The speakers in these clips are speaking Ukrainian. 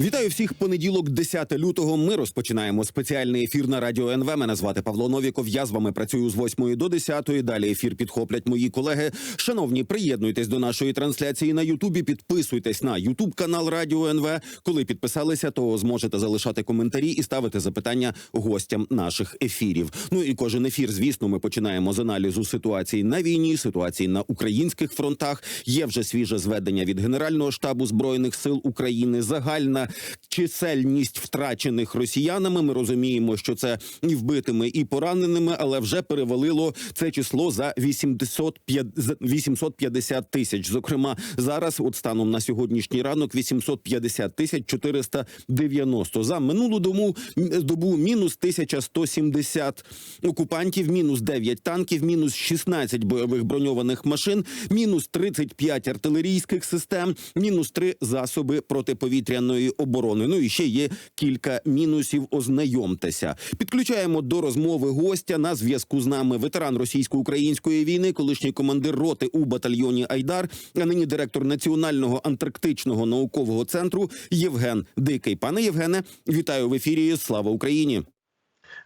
Вітаю всіх. Понеділок, 10 лютого. Ми розпочинаємо спеціальний ефір на радіо НВ. Мене звати Павло Новіков. Я з вами працюю з 8 до 10. Далі ефір підхоплять мої колеги. Шановні, приєднуйтесь до нашої трансляції на Ютубі. Підписуйтесь на Ютуб канал Радіо НВ. Коли підписалися, то зможете залишати коментарі і ставити запитання гостям наших ефірів. Ну і кожен ефір, звісно, ми починаємо з аналізу ситуації на війні, ситуації на українських фронтах. Є вже свіже зведення від Генерального штабу збройних сил України. Загальна чисельність втрачених росіянами. Ми розуміємо, що це і вбитими, і пораненими, але вже перевалило це число за 805 за 850 тисяч. Зокрема, зараз, от станом на сьогоднішній ранок, 850 тисяч 490. За минулу добу, добу мінус 1170 окупантів, мінус 9 танків, мінус 16 бойових броньованих машин, мінус 35 артилерійських систем, мінус 3 засоби протиповітряної оборони. Ну і ще є кілька мінусів. Ознайомтеся. Підключаємо до розмови гостя на зв'язку з нами ветеран російсько-української війни, колишній командир роти у батальйоні Айдар, а нині директор Національного антарктичного наукового центру Євген Дикий. Пане Євгене, вітаю в ефірі. Слава Україні!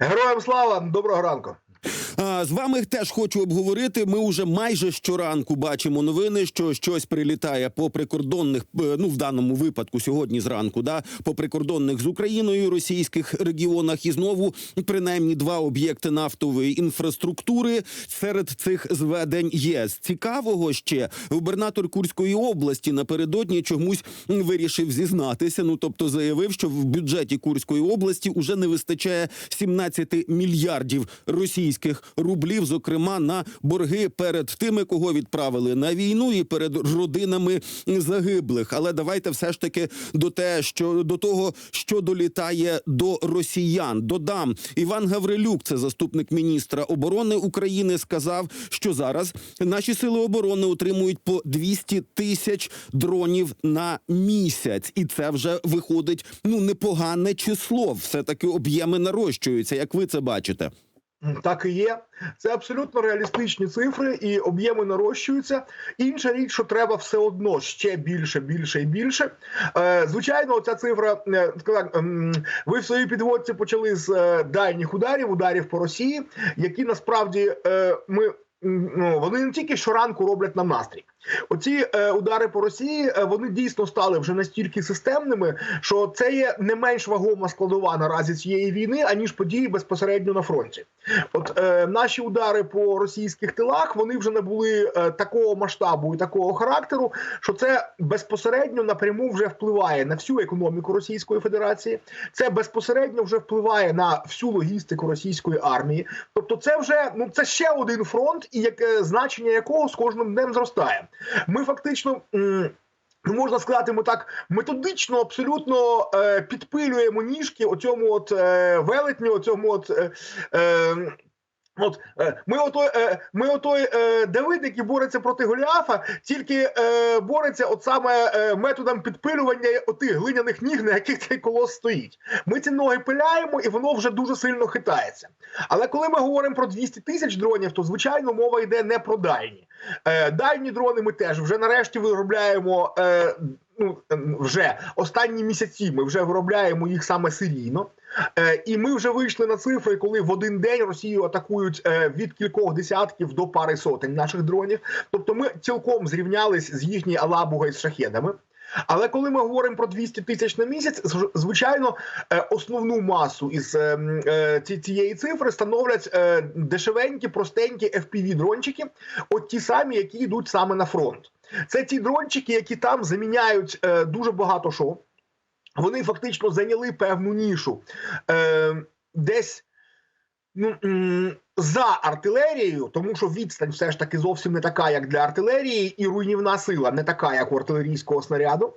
Героям слава! Доброго ранку! З вами теж хочу обговорити. Ми вже майже щоранку бачимо новини, що щось прилітає по прикордонних, е, ну в даному випадку сьогодні зранку, да по прикордонних з Україною російських регіонах, і знову принаймні два об'єкти нафтової інфраструктури серед цих зведень є. З цікавого ще губернатор Курської області напередодні чомусь вирішив зізнатися. Ну тобто заявив, що в бюджеті Курської області уже не вистачає 17 мільярдів російських рублів, зокрема на борги перед тими, кого відправили на війну, і перед родинами загиблих. Але давайте все ж таки до те, що до того, що долітає до росіян. Додам Іван Гаврилюк, це заступник міністра оборони України, сказав, що зараз наші сили оборони отримують по 200 тисяч дронів на місяць, і це вже виходить ну непогане число. Все таки об'єми нарощуються. Як ви це бачите? Так і є. Це абсолютно реалістичні цифри, і об'єми нарощуються. Інша річ, що треба все одно ще більше, більше і більше. Е, звичайно, ця цифра е, ем, ви в своїй підводці почали з е, дальніх ударів, ударів по Росії, які насправді ми. Ну, вони не тільки щоранку роблять нам настрій. Оці е, удари по Росії е, вони дійсно стали вже настільки системними, що це є не менш вагома складова наразі цієї війни, аніж події безпосередньо на фронті. От е, наші удари по російських тилах вони вже не були е, такого масштабу і такого характеру, що це безпосередньо напряму вже впливає на всю економіку Російської Федерації. Це безпосередньо вже впливає на всю логістику російської армії. Тобто, це вже ну це ще один фронт, і яке значення якого з кожним днем зростає. Ми фактично. Ну, можна сказати, ми так методично, абсолютно е, підпилюємо ніжки оцьому от е, велетню, оцьому от. Е, е, От е, ми отой, е, ми отой Давид, який бореться проти Голіафа, тільки бореться от саме методом підпилювання отих глиняних ніг, на яких цей колос стоїть. Ми ці ноги пиляємо, і воно вже дуже сильно хитається. Але коли ми говоримо про 200 тисяч дронів, то звичайно мова йде не про дальні. Е, дальні дрони ми теж вже нарешті виробляємо. Е, Ну, е, вже останні місяці ми вже виробляємо їх саме серійно. Е, і ми вже вийшли на цифри, коли в один день Росію атакують е, від кількох десятків до пари сотень наших дронів. Тобто ми цілком зрівнялись з їхньою Алабугою з шахедами. Але коли ми говоримо про 200 тисяч на місяць, звичайно, е, основну масу із е, е, ці- цієї цифри становлять дешевенькі, простенькі fpv дрончики от ті самі, які йдуть саме на фронт. Це ті дрончики, які там заміняють дуже багато що. Вони фактично зайняли певну нішу десь ну, за артилерією, тому що відстань все ж таки зовсім не така, як для артилерії, і руйнівна сила не така, як у артилерійського снаряду.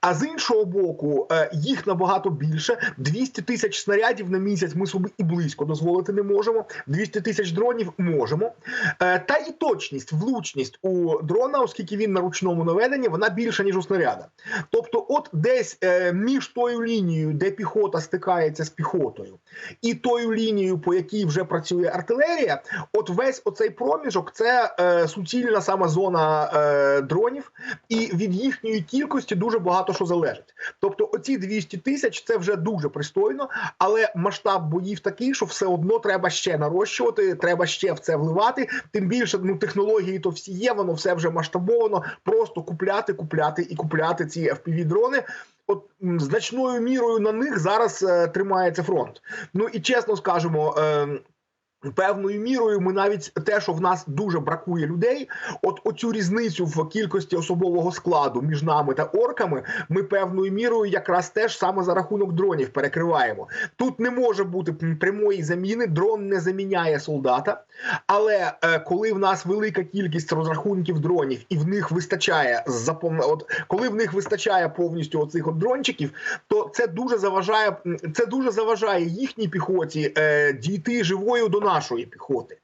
А з іншого боку, е, їх набагато більше. 200 тисяч снарядів на місяць ми собі і близько дозволити не можемо. 200 тисяч дронів можемо. Е, Та і точність, влучність у дрона, оскільки він на ручному наведенні, вона більша ніж у снаряда. Тобто, от десь е, між тою лінією, де піхота стикається з піхотою, і тою лінією, по якій вже працює артилерія. Артилерія. От весь оцей проміжок це е, суцільна саме зона е, дронів, і від їхньої кількості дуже багато що залежить. Тобто, оці 200 тисяч це вже дуже пристойно, але масштаб боїв такий, що все одно треба ще нарощувати, треба ще в це вливати. Тим більше ну технології то всі є, воно все вже масштабовано. Просто купляти, купляти і купляти ці fpv дрони. От значною мірою на них зараз е, тримається фронт. Ну і чесно скажемо. Е, Певною мірою ми навіть те, що в нас дуже бракує людей, от оцю різницю в кількості особового складу між нами та орками, ми певною мірою якраз теж саме за рахунок дронів перекриваємо. Тут не може бути прямої заміни, дрон не заміняє солдата. Але е, коли в нас велика кількість розрахунків дронів, і в них вистачає запом... от коли в них вистачає повністю оцих от дрончиків, то це дуже заважає це дуже заважає їхній піхоті е, дійти живою до нашої піхоти.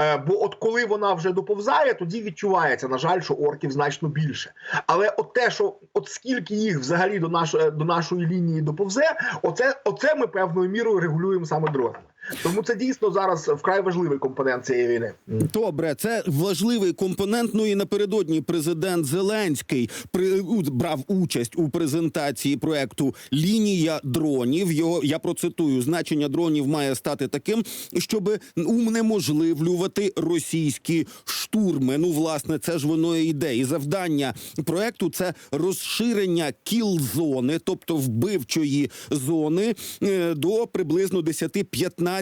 Е, бо от коли вона вже доповзає, тоді відчувається, на жаль, що орків значно більше. Але от те, що от скільки їх взагалі до нашої до нашої лінії доповзе, оце, оце ми певною мірою регулюємо саме дронами. Тому це дійсно зараз вкрай важливий компонент цієї війни. Добре, це важливий компонент. Ну і напередодні президент Зеленський при брав участь у презентації проекту Лінія дронів. Його я процитую: значення дронів має стати таким, щоб унеможливлювати російські штурми. Ну, власне, це ж воно і йде. І завдання проекту це розширення кіл-зони, тобто вбивчої зони, е, до приблизно 10-15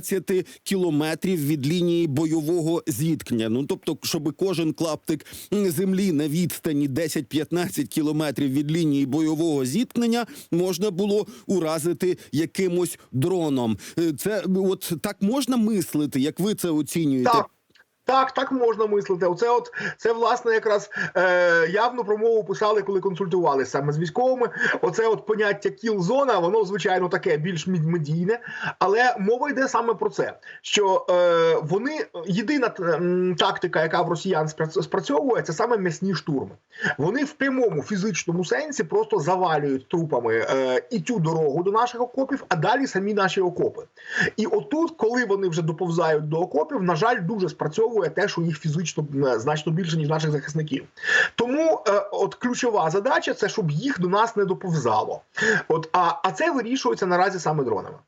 кілометрів від лінії бойового зіткнення. Ну тобто, щоб кожен клаптик землі на відстані 10-15 кілометрів від лінії бойового зіткнення можна було уразити якимось дроном. Е, Це от так можна мислити, як ви це оцінюєте? Так. Так, так можна мислити. Оце, от це власне якраз е, явну промову писали, коли консультувалися саме з військовими. Оце от поняття кіл-зона, воно звичайно таке більш медійне, але мова йде саме про це. Що е, вони єдина тактика, яка в росіян спрацьовує, це саме м'ясні штурми. Вони в прямому фізичному сенсі просто завалюють трупами е, і цю дорогу до наших окопів, а далі самі наші окопи. І отут, коли вони вже доповзають до окопів, на жаль, дуже спрацьовує те, що їх фізично е, значно більше ніж наших захисників. Тому е, от ключова задача це щоб їх до нас не доповзало. От а, а це вирішується наразі саме дронами.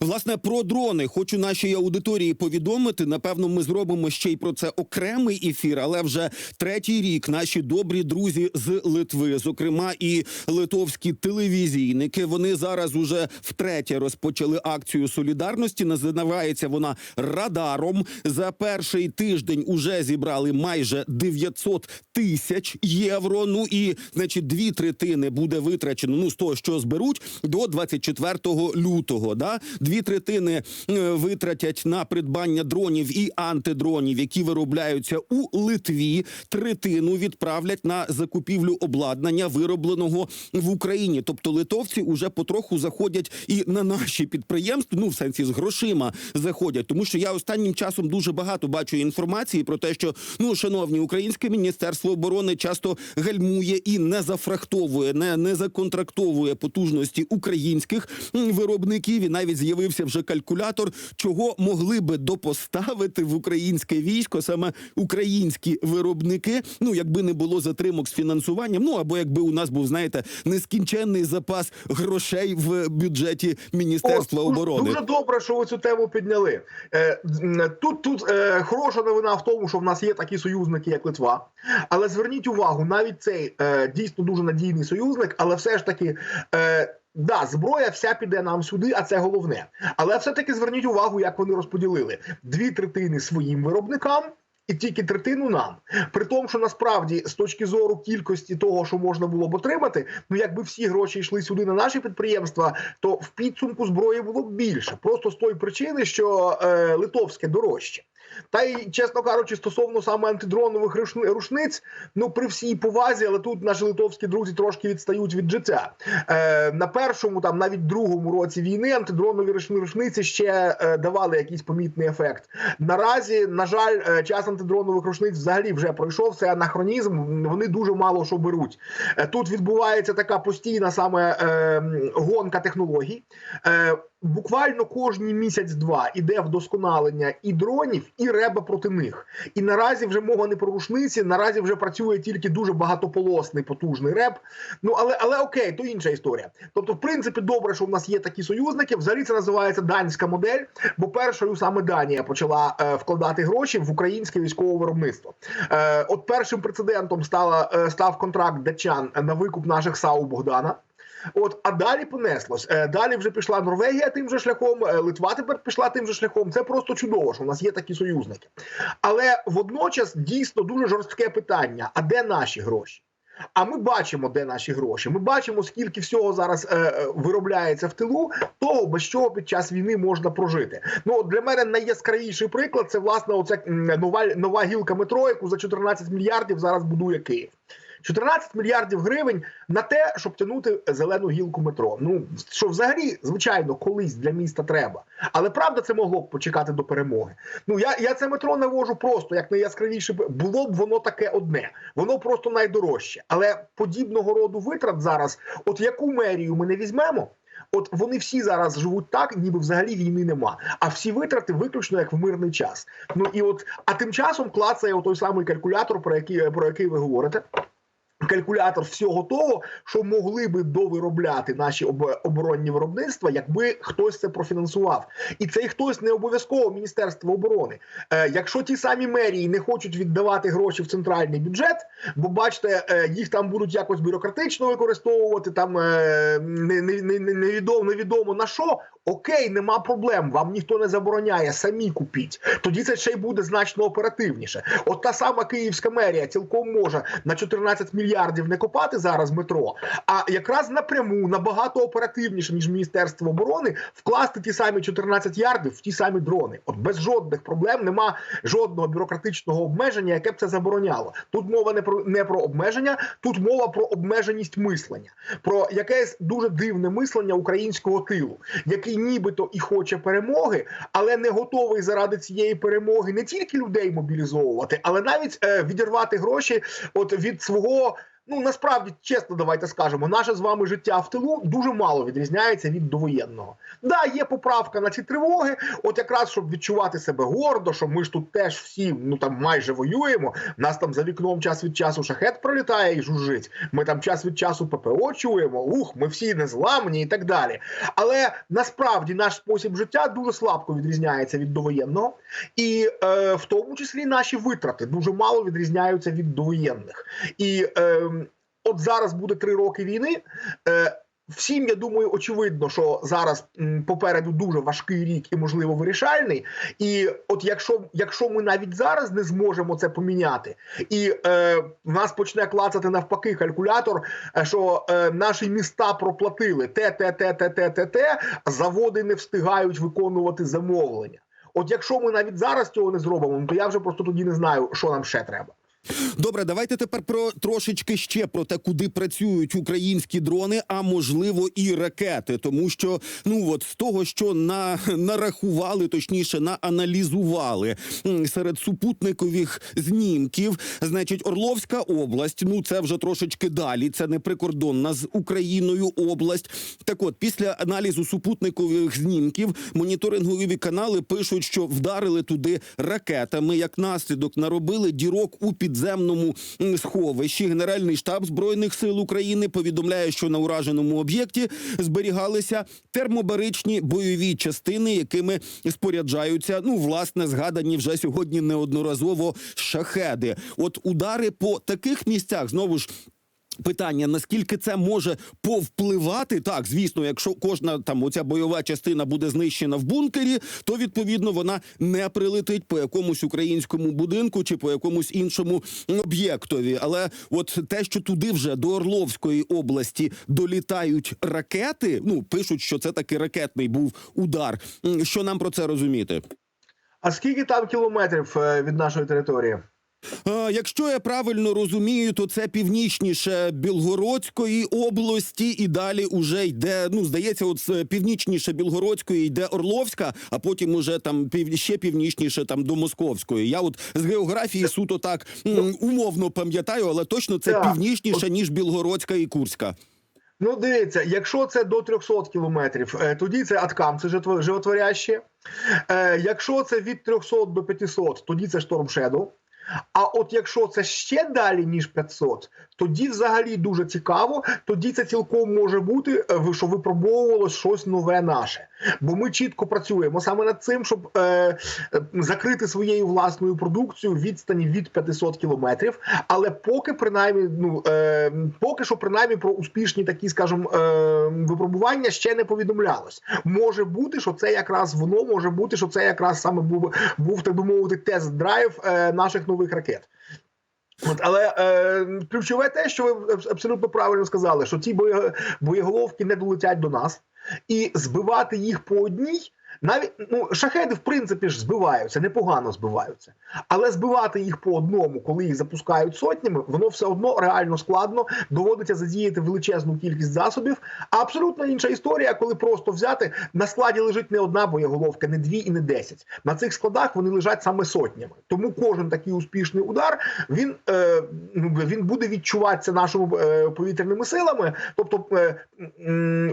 Власне, про дрони хочу нашій аудиторії повідомити. Напевно, ми зробимо ще й про це окремий ефір, але вже третій рік наші добрі друзі з Литви, зокрема і литовські телевізійники, вони зараз уже втретє розпочали акцію солідарності. Називається вона радаром. За перший тиждень уже зібрали майже 900 тисяч євро. Ну і значить, дві третини буде витрачено. Ну з того, що зберуть до 24 лютого. Да, дві третини е, витратять на придбання дронів і антидронів, які виробляються у Литві. Третину відправлять на закупівлю обладнання, виробленого в Україні. Тобто литовці уже потроху заходять і на наші підприємства. Ну в сенсі з грошима заходять. Тому що я останнім часом дуже багато бачу інформації про те, що ну шановні українське міністерство оборони часто гальмує і не зафрахтовує, не, не законтрактовує потужності українських виробників. І навіть з'явився вже калькулятор, чого могли би допоставити в українське військо саме українські виробники. Ну якби не було затримок з фінансуванням, ну або якби у нас був, знаєте, нескінченний запас грошей в бюджеті Міністерства О, оборони. Дуже добре, що ви цю тему підняли. Е, Тут тут е, хороша новина в тому, що в нас є такі союзники, як Литва. Але зверніть увагу, навіть цей е, дійсно дуже надійний союзник, але все ж таки. Да, зброя вся піде нам сюди, а це головне. Але все-таки зверніть увагу, як вони розподілили дві третини своїм виробникам. І тільки третину нам, при тому, що насправді з точки зору кількості того, що можна було б отримати, ну якби всі гроші йшли сюди на наші підприємства, то в підсумку зброї було б більше. Просто з тої причини, що е, литовське дорожче. Та й чесно кажучи, стосовно саме антидронових рушниць, ну при всій повазі, але тут наші литовські друзі трошки відстають від життя. Е, на першому, там навіть другому році війни антидронові рушниці ще е, давали якийсь помітний ефект. Наразі, на жаль, е, час антидронових рушниць взагалі вже пройшов. Це анахронізм. Вони дуже мало що беруть. Е, Тут відбувається така постійна саме е, гонка технологій. Е, буквально кожні місяць-два іде вдосконалення і дронів, і реба проти них. І наразі вже мова не про рушниці, наразі вже працює тільки дуже багатополосний потужний реб. Ну але але окей, то інша історія. Тобто, в принципі, добре, що в нас є такі союзники. Взагалі це називається данська модель. Бо першою саме Данія почала е, вкладати гроші в українське військове виробництво. Е, от першим прецедентом стала е, став контракт датчан на викуп наших САУ Богдана. От, а далі понеслось. Е, Далі вже пішла Норвегія тим же шляхом, е, Литва тепер пішла тим же шляхом. Це просто чудово, що у нас є такі союзники. Але водночас дійсно дуже жорстке питання: а де наші гроші? А ми бачимо, де наші гроші. Ми бачимо, скільки всього зараз е, е, виробляється в тилу, того без чого під час війни можна прожити. Ну для мене найяскравіший приклад це власне оця нова нова гілка метро, яку за 14 мільярдів зараз будує Київ. 14 мільярдів гривень на те, щоб тягнути зелену гілку метро. Ну що взагалі, звичайно, колись для міста треба. Але правда, це могло б почекати до перемоги. Ну я, я це метро навожу просто як найяскравіше було б воно таке одне. Воно просто найдорожче. Але подібного роду витрат зараз, от яку мерію ми не візьмемо. От вони всі зараз живуть так, ніби взагалі війни нема. А всі витрати виключно як в мирний час. Ну і от, а тим часом клацає той самий калькулятор, про який про який ви говорите. Калькулятор всього того, що могли би довиробляти наші оборонні виробництва, якби хтось це профінансував, і цей хтось не обов'язково Міністерство оборони. Е, якщо ті самі мерії не хочуть віддавати гроші в центральний бюджет, бо бачите, е, їх там будуть якось бюрократично використовувати, там е, не, не, не, не- невідомо, невідомо на що. Окей, нема проблем. Вам ніхто не забороняє, самі купіть. Тоді це ще й буде значно оперативніше. От та сама київська мерія цілком може на 14 мільярдів не копати зараз метро, а якраз напряму набагато оперативніше ніж Міністерство оборони вкласти ті самі 14 ярдів в ті самі дрони. От без жодних проблем нема жодного бюрократичного обмеження, яке б це забороняло. Тут мова не про не про обмеження, тут мова про обмеженість мислення, про якесь дуже дивне мислення українського тилу, який нібито і хоче перемоги, але не готовий заради цієї перемоги не тільки людей мобілізовувати, але навіть е, відірвати гроші от від свого. Ну насправді чесно, давайте скажемо, наше з вами життя в тилу дуже мало відрізняється від довоєнного. Да, є поправка на ці тривоги, от якраз щоб відчувати себе гордо, що ми ж тут теж всі ну там майже воюємо. Нас там за вікном час від часу шахет пролітає і жужжить. Ми там час від часу ППО чуємо. Ух, ми всі незламні і так далі. Але насправді наш спосіб життя дуже слабко відрізняється від довоєнного, і е, в тому числі наші витрати дуже мало відрізняються від довоєнних. І е, от зараз буде три роки війни. Е, Всім я думаю, очевидно, що зараз попереду дуже важкий рік і можливо вирішальний. І от якщо, якщо ми навіть зараз не зможемо це поміняти, і е, нас почне клацати навпаки калькулятор, е, що е, наші міста проплатили те, те, те, те, те, те, те, заводи не встигають виконувати замовлення. От якщо ми навіть зараз цього не зробимо, ну, то я вже просто тоді не знаю, що нам ще треба. Добре, давайте тепер про трошечки ще про те, куди працюють українські дрони, а можливо і ракети, тому що ну от з того, що на нарахували, точніше нааналізували серед супутникових знімків, значить, Орловська область. Ну це вже трошечки далі. Це не прикордонна з Україною область. Так, от після аналізу супутникових знімків моніторингові канали пишуть, що вдарили туди ракетами. Як наслідок наробили дірок у підземному сховищі. Генеральний штаб збройних сил України повідомляє, що на ураженому об'єкті зберігалися термобаричні бойові частини, якими споряджаються. Ну, власне, згадані вже сьогодні неодноразово шахеди. От удари по таких місцях знову ж. Питання наскільки це може повпливати? Так, звісно, якщо кожна там оця бойова частина буде знищена в бункері, то відповідно вона не прилетить по якомусь українському будинку чи по якомусь іншому об'єктові. Але от те, що туди вже до Орловської області долітають ракети, ну пишуть, що це таки ракетний був удар. Що нам про це розуміти? А скільки там кілометрів е, від нашої території? Якщо я правильно розумію, то це північніше Білгородської області, і далі уже йде. Ну здається, от північніше Білгородської йде Орловська, а потім уже там пів ще північніше там до Московської. Я от з географії суто так умовно пам'ятаю, але точно це північніше ніж Білгородська і Курська. Ну, дивіться, якщо це до 300 кілометрів, е, тоді це Аткам, це животворяще. Е, Якщо це від 300 до 500, тоді це Shadow. А от якщо це ще далі, ніж 500, тоді взагалі дуже цікаво. Тоді це цілком може бути, е, що випробовувалось щось нове наше. Бо ми чітко працюємо саме над цим, щоб е, закрити своєю власною продукцією відстані від 500 кілометрів. Але поки принаймні, ну е, поки що, принаймні, про успішні такі, скажімо, е, випробування ще не повідомлялось. Може бути, що це якраз воно може бути, що це якраз саме був, був так би мовити, тест-драйв е, наших нових ракет. От, але е, ключове те, що ви абсолютно правильно сказали, що боє, боєголовки не долетять до нас, і збивати їх по одній. Навіть ну шахеди, в принципі, ж збиваються, непогано збиваються. Але збивати їх по одному, коли їх запускають сотнями, воно все одно реально складно. Доводиться задіяти величезну кількість засобів. А абсолютно інша історія, коли просто взяти на складі лежить не одна боєголовка, не дві і не десять. На цих складах вони лежать саме сотнями. Тому кожен такий успішний удар він, е, ну, він буде відчуватися нашими е, повітряними силами. Тобто е,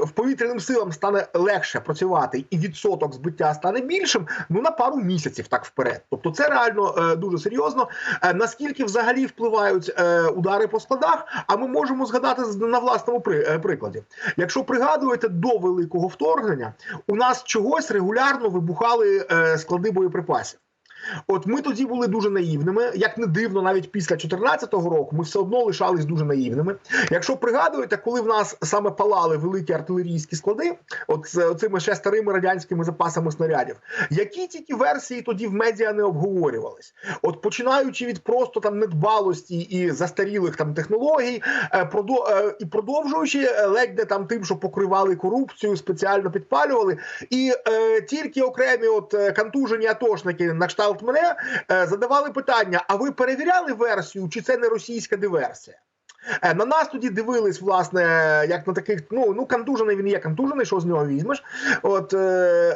в повітряним силам стане легше працювати, і відсоток збиття стане більшим. Ну на пару місяців так вперед. Тобто, це реально е, дуже серйозно. Е, наскільки взагалі впливають е, удари по складах? А ми можемо згадати на власному при, е, прикладі. Якщо пригадуєте до великого вторгнення, у нас чогось регулярно вибухали е, склади боєприпасів. От ми тоді були дуже наївними. Як не дивно, навіть після 2014 року ми все одно лишались дуже наївними. Якщо пригадуєте, коли в нас саме палали великі артилерійські склади, от з цими ще старими радянськими запасами снарядів, які тільки версії тоді в медіа не обговорювались. От починаючи від просто там недбалості і застарілих там технологій, е, е, і продовжуючи е, ледь не там тим, що покривали корупцію, спеціально підпалювали, і е, тільки окремі от контужені атошники на кшталт мене е, задавали питання: а ви перевіряли версію, чи це не російська диверсія? Е, На нас тоді дивились, власне, як на таких, ну ну кантужений він є кантужений, що з нього візьмеш. От е,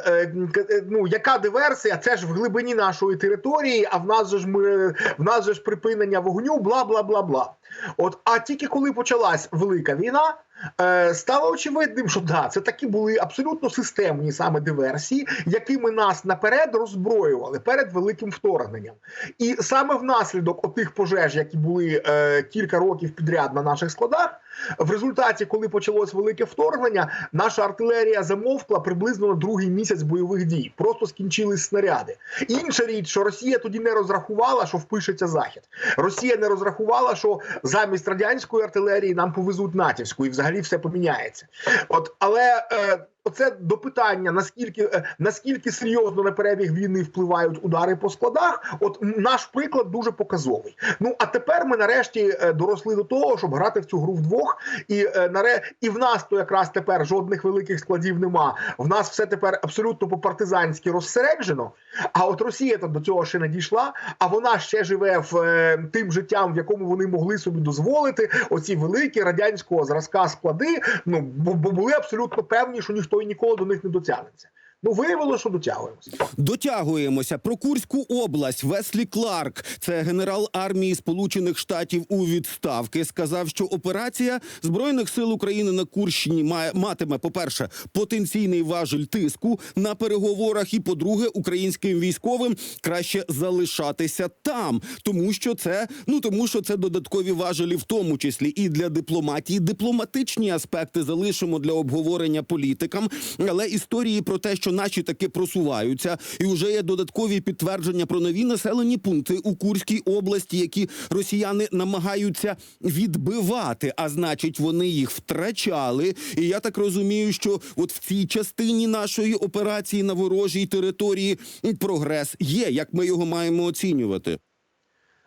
е, е, ну яка диверсія? Це ж в глибині нашої території, а в нас же ж ми в нас же ж припинення вогню, бла бла бла бла. От, а тільки коли почалась велика війна, е, стало очевидним, що да, це такі були абсолютно системні саме диверсії, якими нас наперед роззброювали перед великим вторгненням. І саме внаслідок отих пожеж, які були е, кілька років підряд на наших складах, в результаті, коли почалось велике вторгнення, наша артилерія замовкла приблизно на другий місяць бойових дій. Просто скінчились снаряди. Інша річ, що Росія тоді не розрахувала, що впишеться захід. Росія не розрахувала, що замість радянської артилерії нам повезуть натівську, і взагалі все поміняється. От, але е, оце до питання, наскільки е, наскільки серйозно на перебіг війни впливають удари по складах. От наш приклад дуже показовий. Ну а тепер ми нарешті е, доросли до того, щоб грати в цю гру вдвох. І е, наре і в нас то якраз тепер жодних великих складів нема. В нас все тепер абсолютно по-партизанськи розсереджено. А от Росія там до цього ще не дійшла, а вона ще живе в е, тим життям, в якому вони могли собі дозволити оці великі радянського зразка склади. Ну бо були абсолютно певні, що ніхто і ніколи до них не дотягнеться. Ну виявилося, що дотягуємося. Дотягуємося про Курську область. Веслі Кларк, це генерал армії Сполучених Штатів у відставки, сказав, що операція збройних сил України на Курщині має матиме, по-перше, потенційний важель тиску на переговорах, і по-друге, українським військовим краще залишатися там, тому що це ну тому, що це додаткові важелі, в тому числі і для дипломатії. Дипломатичні аспекти залишимо для обговорення політикам, але історії про те, що наші таки просуваються, і вже є додаткові підтвердження про нові населені пункти у Курській області, які росіяни намагаються відбивати. А значить, вони їх втрачали. І я так розумію, що от в цій частині нашої операції на ворожій території прогрес є. Як ми його маємо оцінювати?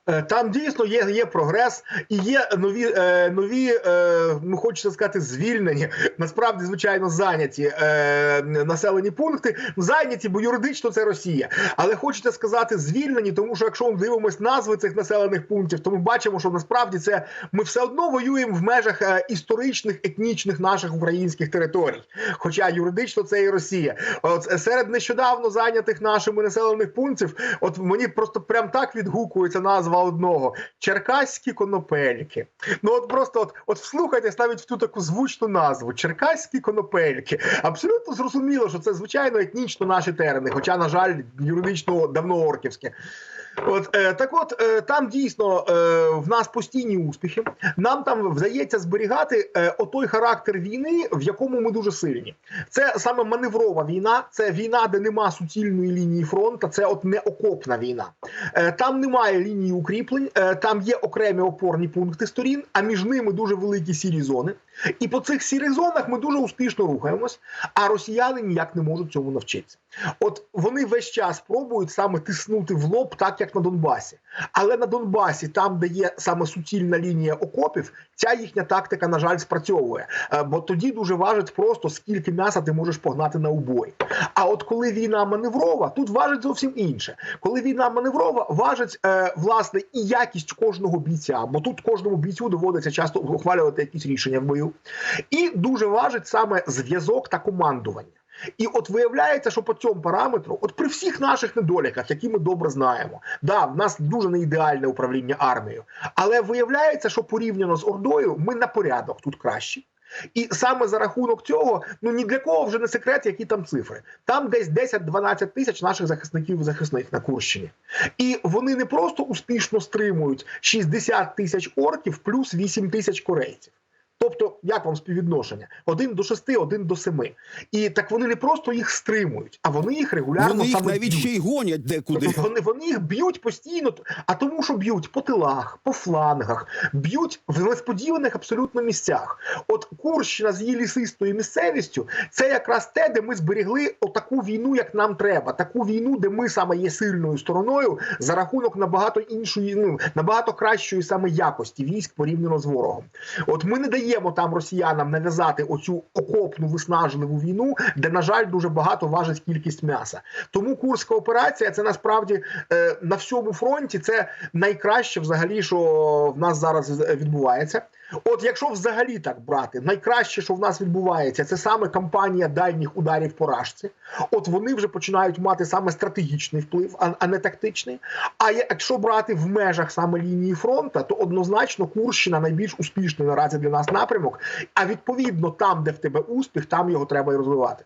Е, Там дійсно є, є прогрес і є нові, е, нові е, ну хочеться сказати, звільнені, насправді, звичайно, зайняті населені пункти. Зайняті, бо юридично це Росія. Але хочеться сказати звільнені, тому що якщо ми дивимося назви цих населених пунктів, то ми бачимо, що насправді це ми все одно воюємо в межах історичних етнічних наших українських територій. Хоча юридично це і Росія. От серед нещодавно зайнятих нашими населених пунктів, от мені просто прям так відгукується назва назва одного черкаські конопельки. Ну от просто от, от вслухайтесь навіть в ту таку звучну назву черкаські конопельки. Абсолютно зрозуміло, що це звичайно етнічно наші терени, хоча, на жаль, юридично давно орківське. От е, так, от е, там дійсно е, в нас постійні успіхи. Нам там вдається зберігати е, отой характер війни, в якому ми дуже сильні. Це саме маневрова війна, це війна, де нема суцільної лінії фронту, це от не окопна війна. Е, там немає лінії укріплень, е, там є окремі опорні пункти сторін, а між ними дуже великі сірі зони. І по цих сірих зонах ми дуже успішно рухаємось, а росіяни ніяк не можуть цьому навчитися. От вони весь час пробують саме тиснути в лоб, так як на Донбасі. Але на Донбасі, там, де є саме суцільна лінія окопів, ця їхня тактика, на жаль, спрацьовує. Е, Бо тоді дуже важить просто скільки м'яса ти можеш погнати на убой. А от коли війна маневрова, тут важить зовсім інше. Коли війна маневрова, важить е, власне і якість кожного бійця, бо тут кожному бійцю доводиться часто ухвалювати якісь рішення в бою. І дуже важить саме зв'язок та командування. І от виявляється, що по цьому параметру, от при всіх наших недоліках, які ми добре знаємо, да, в нас дуже не ідеальне управління армією, але виявляється, що порівняно з Ордою, ми на порядок тут кращі. І саме за рахунок цього, ну ні для кого вже не секрет, які там цифри. Там десь 10-12 тисяч наших захисників і захисниць на Курщині. І вони не просто успішно стримують 60 тисяч орків плюс 8 тисяч корейців. Тобто, як вам співвідношення? Один до шести, один до семи. І так вони не просто їх стримують, а вони їх регулярно Вони їх саме навіть б'ють. ще й гонять декуди. Тобто Вони, вони їх б'ють постійно, а тому, що б'ють по тилах, по флангах, б'ють в несподіваних абсолютно місцях. От Курщина з її лісистою місцевістю це якраз те, де ми зберігли отаку війну, як нам треба. Таку війну, де ми саме є сильною стороною за рахунок набагато іншої, ну набагато кращої саме якості військ порівняно з ворогом. От ми не даємо там росіянам нав'язати оцю окопну виснажливу війну, де, на жаль, дуже багато важить кількість м'яса. Тому курська операція це насправді е, на всьому фронті це найкраще, взагалі, що в нас зараз відбувається. От якщо взагалі так брати, найкраще, що в нас відбувається, це саме кампанія дальніх ударів по рашці. От вони вже починають мати саме стратегічний вплив, а, не тактичний. А якщо брати в межах саме лінії фронту, то однозначно Курщина найбільш успішний наразі для нас напрямок. А відповідно, там, де в тебе успіх, там його треба і розвивати.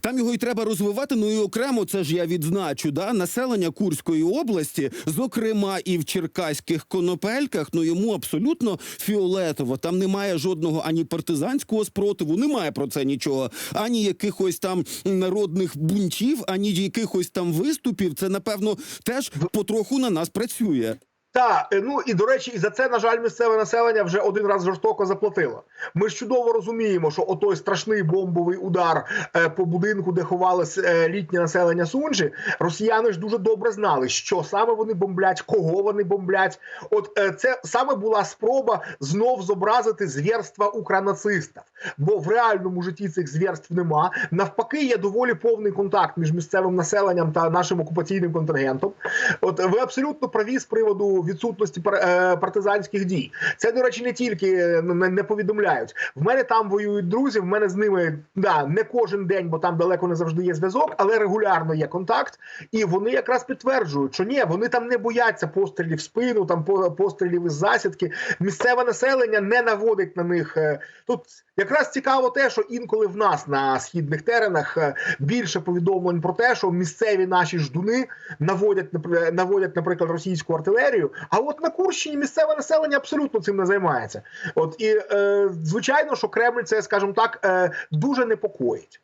Там його й треба розвивати. Ну і окремо це ж я відзначу. Да, населення Курської області, зокрема і в черкаських конопельках, ну йому абсолютно фіолетово. Там немає жодного ані партизанського спротиву, немає про це нічого, ані якихось там народних бунтів, ані якихось там виступів. Це напевно теж потроху на нас працює. Так, ну і до речі, і за це, на жаль, місцеве населення вже один раз жорстоко заплатило. Ми ж чудово розуміємо, що отой страшний бомбовий удар е, по будинку, де ховалось е, літнє населення Сунжі, росіяни ж дуже добре знали, що саме вони бомблять, кого вони бомблять. От е, це саме була спроба знов зобразити звірства укранацистів. Бо в реальному житті цих звірств нема. Навпаки, є доволі повний контакт між місцевим населенням та нашим окупаційним контингентом. От ви абсолютно праві з приводу відсутності е, партизанських дій. Це, до речі, не тільки е, не, повідомляють. В мене там воюють друзі. В мене з ними да не кожен день, бо там далеко не завжди є зв'язок, але регулярно є контакт. І вони якраз підтверджують, що ні, вони там не бояться пострілів в спину, там пострілів із засідки. Місцеве населення не наводить на них. е, Тут якраз цікаво те, що інколи в нас на східних теренах більше повідомлень про те, що місцеві наші ждуни наводять наводять, наприклад, російську артилерію. А от на Курщині місцеве населення абсолютно цим не займається. От і е, звичайно, що Кремль це, скажімо так, е, дуже непокоїть.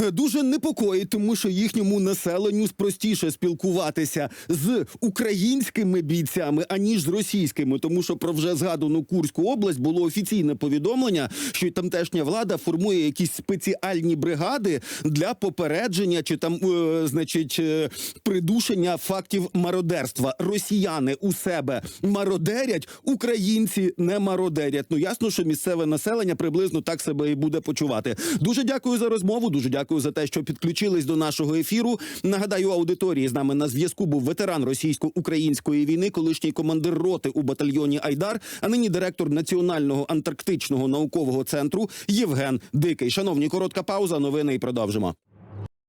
Е, Дуже непокоїть, тому що їхньому населенню простіше спілкуватися з українськими бійцями аніж з російськими, тому що про вже згадану Курську область було офіційне повідомлення, що тамтешня влада формує якісь спеціальні бригади для попередження чи там, е, значить, е, придушення фактів мародерства. Росіяни у себе мародерять, українці не мародерять. Ну ясно, що місцеве населення приблизно так себе і буде почувати. Дуже дякую за розмову. Дуже дякую за те, що підключились до нашого ефіру. Нагадаю, аудиторії з нами на зв'язку був ветеран російсько-української війни, колишній командир роти у батальйоні Айдар, а нині директор Національного антарктичного наукового центру Євген Дикий. Шановні, коротка пауза. Новини і продовжимо.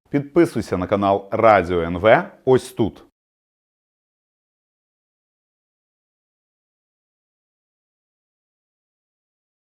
Підписуйся на канал Радіо НВ ось тут.